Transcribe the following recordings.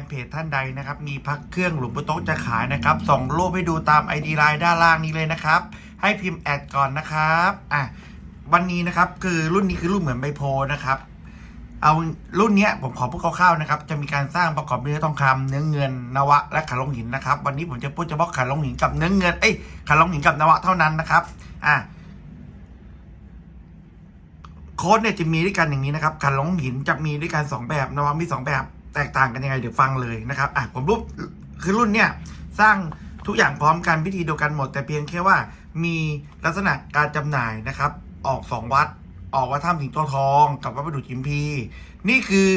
นเพจท่านใดนะครับ มีพักเครื่องหลวงปู่โต๊ะจะขายนะครับ ส่งรูปให้ดูตาม ID ไลน์ด้านล่างนี้เลยนะครับ ให้พิมพ์แอดก่อนนะครับอะวันนี้นะครับคือรุ่นนี้คือรุ่นเหมือนใบโพนะครับ เอารุ่นเนี้ยผมขอพูดคร่าวๆนะครับ จะมีการสร้างประกอบด้วยทองคำเนื้อเงินนวะ และขันลงหินนะครับ วันนี้ผมจะพูดเฉพาะขันลงหินกับเนื้อเงินเอ้ยขันลงหินกับนวะเท่านั้นนะครับอะโค้ดเนี่ยจะมีด้วยกันอย่างนี้นะครับขันลงหินจะมีด้วยกันสองแบบนวะมีสองแบบ แตกต่างกันยังไงเดี๋ยวฟังเลยนะครับอะผมรูปคือรุ่นเนี่ยสร้างทุกอย่างพร้อมกันพิธีเดียวกันหมด แต่เพียงแค่ว่ามีลักษณะการจำหน่ายนะครับ ออกสองวัด ออกวัดถ้ำสิงโตทอง กับวัดประดู่จิมพี นี่คือ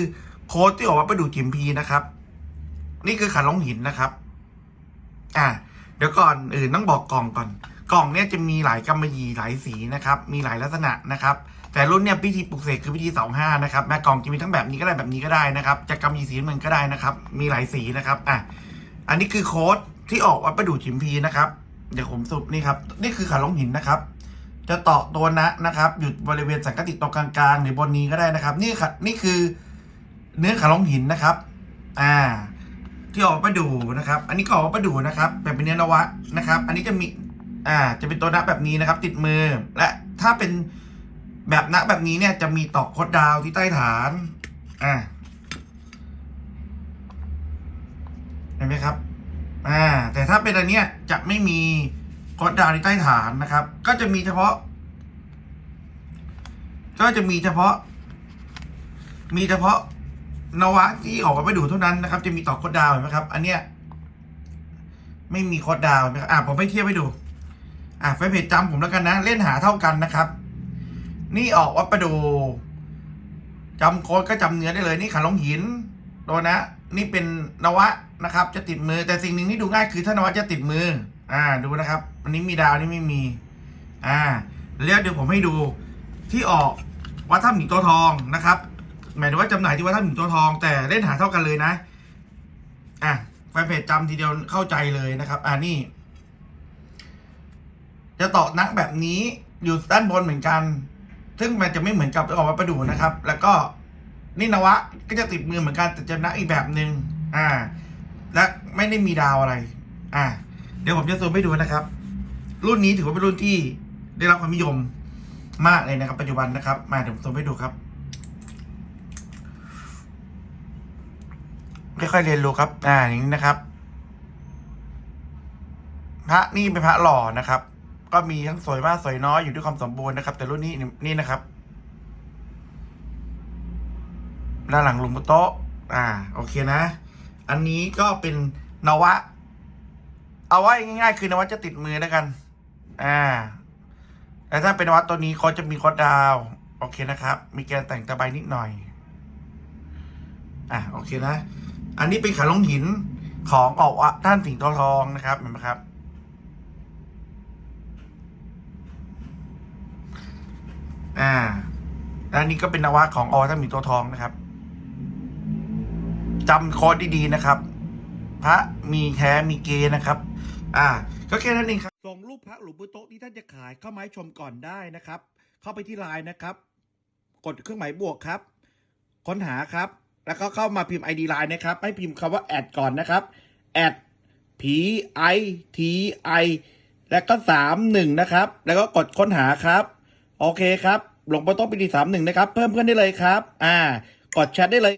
โค้ดที่ออกวัดประดู่จิมพีนะครับ นี่คือขันลงหินนะครับ อะเดี๋ยวก่อนอื่นต้องบอกกล่องก่อน กล่องเนี่ยจะมีหลายกำมะหยี่หลายสีนะครับ มีหลายลักษณะนะครับ แต่รุ่นเนี่ยพิธีปลุกเสกคือพิธีสองห้านะครับแม่กล่องจะมีทั้งแบบนี้ก็ได้แบบนี้ก็ได้นะครับจะกำมะหยี่สีมันก็ได้นะครับ มีหลายสีนะครับอะอันนี้คือโค้ดที่ออกวัดประดู่จิมพีนะครับเดี๋ยวผมสุปนี่ครับนี่คือขันลงหินนะครับจะต่อตัวนะนะครับหยุดบริเวณสังกติตรงกลางๆหรือบนนี้ก็ได้นะครับ นี่ค่ะนี่คือเนื้อขาลงหินนะครับ อ่า ที่ออกมาดูนะครับ อันนี้ก็ออกมาดูนะครับแบบเป็นเนื้อนวะนะครับ อันนี้จะมี อ่า จะเป็นตัวนะแบบนี้นะครับ ติดมือ และถ้าเป็น แบบนะแบบนี้เนี่ยจะมีตอกโคดดาวที่ใต้ฐาน อ่าเห็นไหมครับ อ่า แต่ถ้าเป็นอันเนี้ยจะไม่มีโคดดาวที่ใต้ฐานนะครับ ก็จะมีเฉพาะ ก็จะมีเฉพาะ มีเฉพาะนวะที่ออกมาไปดูเท่านั้นนะครับ จะมีตอโคดดาวเห็นไหมครับ อันเนี้ยไม่มีโคดดาวนไหมครับอะผมไปเทียบให้ดู อะแฟนเพจจำผมแล้วกันนะ เล่นหาเท่ากันนะครับ นี่ออกวัดประดูจำโค้ดก็จำเนื้อได้เลยนี่ขาลงหินโดนนะ นี่เป็นนวะนะครับ จะติดมือแต่สิ่งหนึ่งที่ดูง่ายคือถ้านวะจะติดมือ อ่าดูนะครับ อันนี้มีดาวนี่ไม่มี อ่าแล้วเดี๋ยวผมให้ดูที่ออกวัดถ้ำหมิงตัวทองนะครับหมายถึงว่าจำหน่ายที่วัดถ้ำหมิงตัวทอง แต่เล่นหาเท่ากันเลยนะ อะแฟนเพจจำทีเดียวเข้าใจเลยนะครับ อ่านี่ จะต่อนักแบบนี้อยู่ด้านบนเหมือนกัน ซึ่งมันจะไม่เหมือนกับออกวัดประดูนะครับ แล้วก็นี่นวะก็จะติดมือเหมือนกันแต่จะนักอีกแบบหนึ่งอ่า และไม่ได้มีดาวอะไร อ่า เดี๋ยวผมจะซูมให้ดูนะครับ รุ่นนี้ถือว่าเป็นรุ่นที่ได้รับความนิยมมากเลยนะครับ ปัจจุบันนะครับ มาเดี๋ยวผมซูมให้ดูครับค่อยๆเรียนรู้ครับ อ่าอย่างนี้นะครับ พระนี่เป็นพระหล่อนะครับ ก็มีทั้งสวยมากสวยน้อยอยู่ด้วยความสมบูรณ์นะครับ แต่รุ่นนี้นี่นะครับด้านหลังหลุมโต๊ะ อ่า โอเคนะ อันนี้ก็เป็นนวะ เอาไว้ง่ายๆ คือนวะจะติดมือแล้วกัน อ่าแต่ถ้าเป็นนวะตัวนี้เขาจะมีคอดดาว โอเคนะครับ มีแกนแต่งตะไบนิดหน่อย อะโอเคนะ อันนี้เป็นขาลงหินของออกวะท่านสิงโตทองนะครับ เห็นไหมครับ อ่าอันนี้ก็เป็นนวะของออท่านมีตัวทองนะครับจำโค้ดดีๆนะครับ พระมีแท้มีเกนะครับ อ่า ก็แค่นั้นเองครับส่งรูปพระหลวงปู่โต๊ะที่ท่านจะขายเข้ามาให้ชมก่อนได้นะครับ เข้าไปที่ไลน์นะครับ กดเครื่องหมายบวกครับ ค้นหาครับ แล้วก็เข้ามาพิมพ์ ID ไลน์นะครับ ให้พิมพ์คำว่าแอดก่อนนะครับแอด P I T I แล้วก็สามหนึ่งนะครับ แล้วก็กดค้นหาครับ โอเคครับ หลวงปู่โต้ปีดีสามหนึ่งนะครับ เพิ่มเพื่อนได้เลยครับ อ่ากดแชทได้เลย